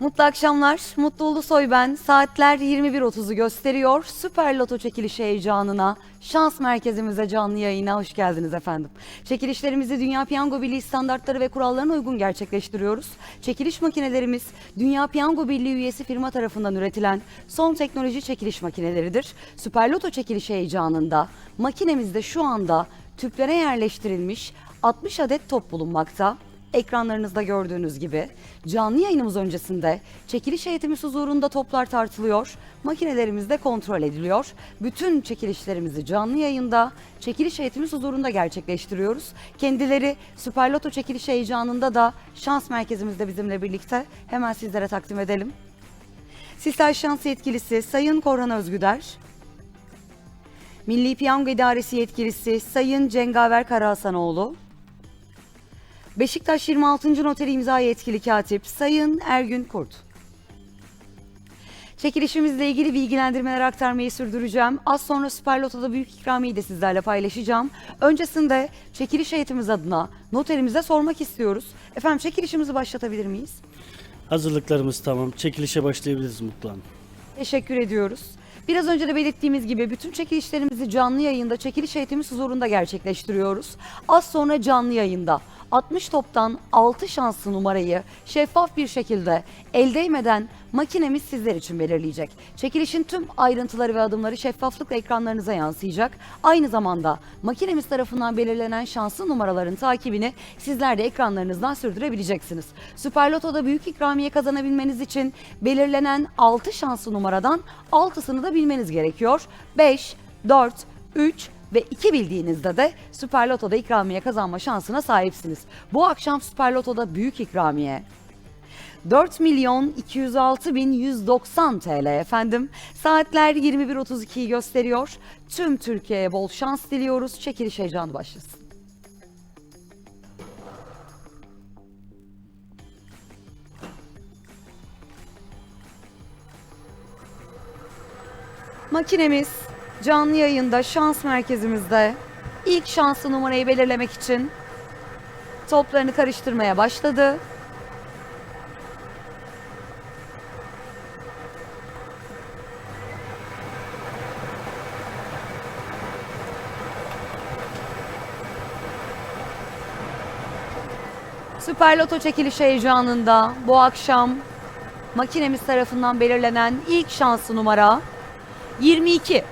Mutlu akşamlar. Mutlu Ulusoy ben. Saatler 21.30'u gösteriyor. Süper Loto çekilişi heyecanına, şans merkezimize canlı yayına hoş geldiniz efendim. Çekilişlerimizi Dünya Piyango Birliği standartları ve kurallarına uygun gerçekleştiriyoruz. Çekiliş makinelerimiz Dünya Piyango Birliği üyesi firma tarafından üretilen son teknoloji çekiliş makineleridir. Süper Loto çekilişi heyecanında makinemizde şu anda tüplere yerleştirilmiş 60 adet top bulunmakta. Ekranlarınızda gördüğünüz gibi canlı yayınımız öncesinde çekiliş heyetimiz huzurunda toplar tartılıyor, makinelerimiz de kontrol ediliyor. Bütün çekilişlerimizi canlı yayında çekiliş heyetimiz huzurunda gerçekleştiriyoruz. Kendileri Süper Loto çekiliş heyecanında da şans merkezimizde bizimle birlikte hemen sizlere takdim edelim. Sistel Şans Yetkilisi Sayın Korhan Özgüder, Milli Piyango İdaresi Yetkilisi Sayın Cengaver Karahasanoğlu, Beşiktaş 26. Noteri imza yetkili katip Sayın Ergün Kurt. Çekilişimizle ilgili bilgilendirmeler aktarmayı sürdüreceğim. Az sonra Süper Loto'da büyük ikramiyeyi de sizlerle paylaşacağım. Öncesinde çekiliş heyetimiz adına noterimize sormak istiyoruz. Efendim çekilişimizi başlatabilir miyiz? Hazırlıklarımız tamam. Çekilişe başlayabiliriz Mutlu Hanım. Teşekkür ediyoruz. Biraz önce de belirttiğimiz gibi bütün çekilişlerimizi canlı yayında çekiliş heyetimiz huzurunda gerçekleştiriyoruz. Az sonra canlı yayında 60 toptan 6 şanslı numarayı şeffaf bir şekilde el değmeden makinemiz sizler için belirleyecek. Çekilişin tüm ayrıntıları ve adımları şeffaflıkla ekranlarınıza yansıyacak. Aynı zamanda makinemiz tarafından belirlenen şanslı numaraların takibini sizler de ekranlarınızdan sürdürebileceksiniz. Süper Loto'da büyük ikramiye kazanabilmeniz için belirlenen 6 şanslı numaradan 6'sını da bilmeniz gerekiyor. 5, 4, 3 ve 2 bildiğinizde de Süper Loto'da ikramiye kazanma şansına sahipsiniz. Bu akşam Süper Loto'da büyük ikramiye 4 milyon 206 bin 190 TL efendim. Saatler 21.32'yi gösteriyor. Tüm Türkiye'ye bol şans diliyoruz. Çekiliş heyecanı başlasın. Makinemiz canlı yayında şans merkezimizde ilk şanslı numarayı belirlemek için toplarını karıştırmaya başladı. Süper Loto çekiliş heyecanında bu akşam makinemiz tarafından belirlenen ilk şanslı numara 22.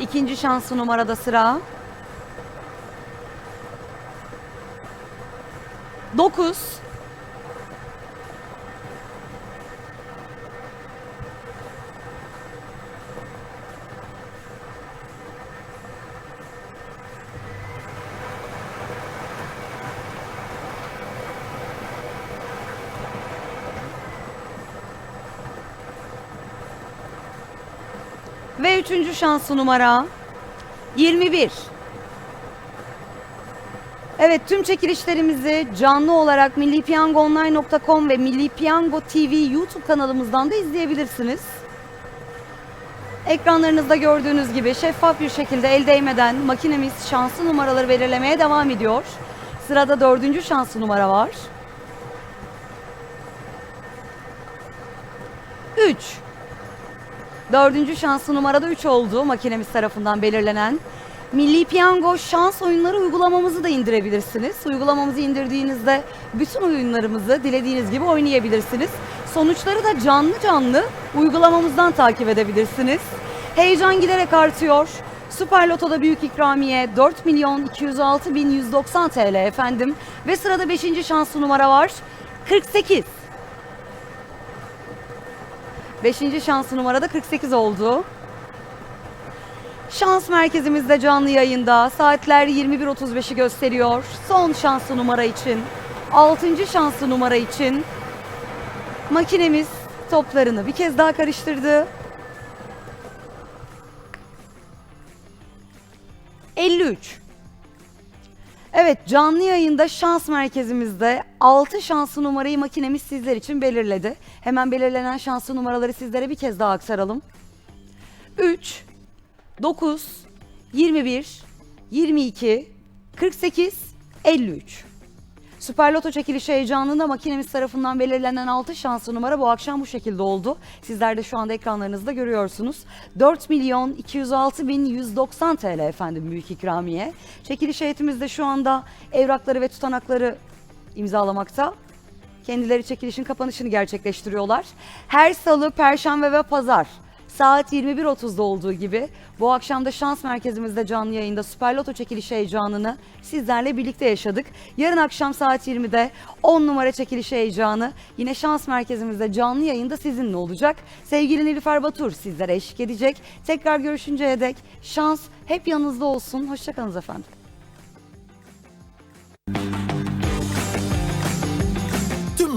İkinci şanslı numarada sıra. 9. Ve üçüncü şanslı numara 21. Evet tüm çekilişlerimizi canlı olarak millipiyangoonline.com ve Milli TV YouTube kanalımızdan da izleyebilirsiniz. Ekranlarınızda gördüğünüz gibi şeffaf bir şekilde el değmeden makinemiz şanslı numaraları belirlemeye devam ediyor. Sırada dördüncü şanslı numara var. 3. Dördüncü şanslı numarada 3 oldu makinemiz tarafından belirlenen. Milli Piyango şans oyunları uygulamamızı da indirebilirsiniz. Uygulamamızı indirdiğinizde bütün oyunlarımızı dilediğiniz gibi oynayabilirsiniz. Sonuçları da canlı canlı uygulamamızdan takip edebilirsiniz. Heyecan giderek artıyor. Süper Loto'da büyük ikramiye 4 milyon 206 bin 190 TL efendim. Ve sırada 5. şanslı numara var. 48. 5. şanslı numarada 48 oldu. Şans merkezimizde canlı yayında. Saatler 21.35'i gösteriyor. Son şanslı numara için, 6. şanslı numara için makinemiz toplarını bir kez daha karıştırdı. 53. Evet canlı yayında şans merkezimizde 6 şanslı numarayı makinemiz sizler için belirledi. Hemen belirlenen şanslı numaraları sizlere bir kez daha aktaralım. 3, 9, 21, 22, 48, 53. Süper Loto çekilişi heyecanında makinemiz tarafından belirlenen 6 şanslı numara bu akşam bu şekilde oldu. Sizler de şu anda ekranlarınızda görüyorsunuz. 4 milyon 206 bin 190 TL efendim büyük ikramiye. Çekiliş heyetimizde şu anda evrakları ve tutanakları imzalamakta. Kendileri çekilişin kapanışını gerçekleştiriyorlar. Her salı, perşembe ve pazar saat 21.30'da olduğu gibi bu akşam da şans merkezimizde canlı yayında Süper Loto çekilişi heyecanını sizlerle birlikte yaşadık. Yarın akşam saat 20'de 10 numara çekilişi heyecanı yine şans merkezimizde canlı yayında sizinle olacak. Sevgili Nilüfer Batur sizlere eşlik edecek. Tekrar görüşünceye dek şans hep yanınızda olsun. Hoşçakalınız efendim.